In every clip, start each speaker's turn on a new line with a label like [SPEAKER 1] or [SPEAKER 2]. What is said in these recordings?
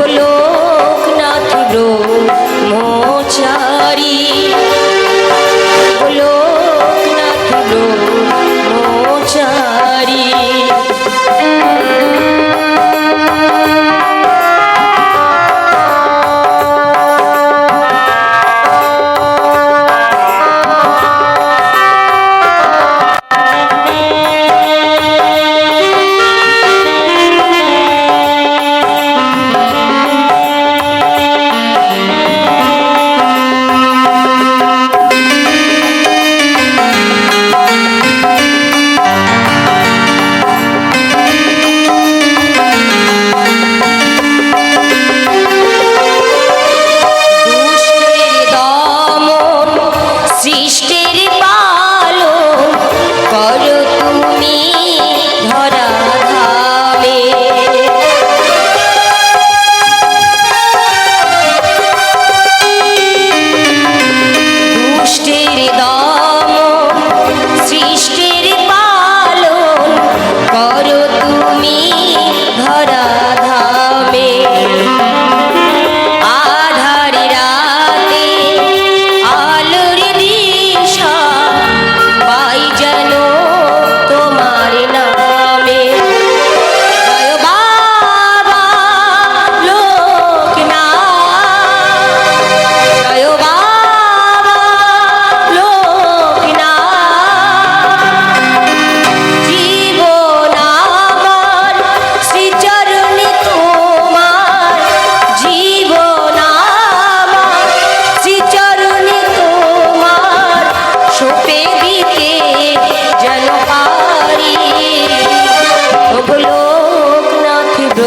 [SPEAKER 1] color.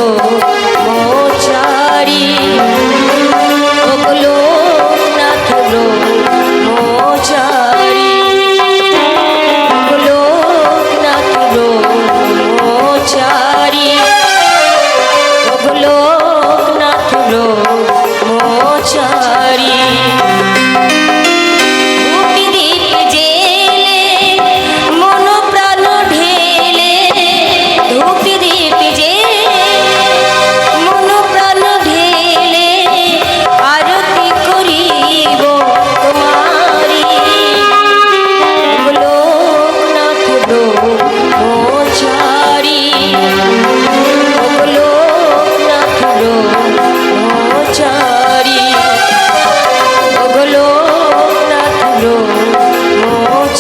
[SPEAKER 1] Oh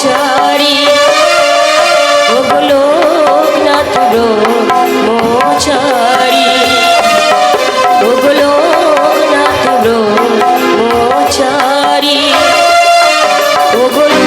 [SPEAKER 1] মোচারি ওগুলো নাথ মোচারি ওগুলো নাথ মোচারি ওগুলো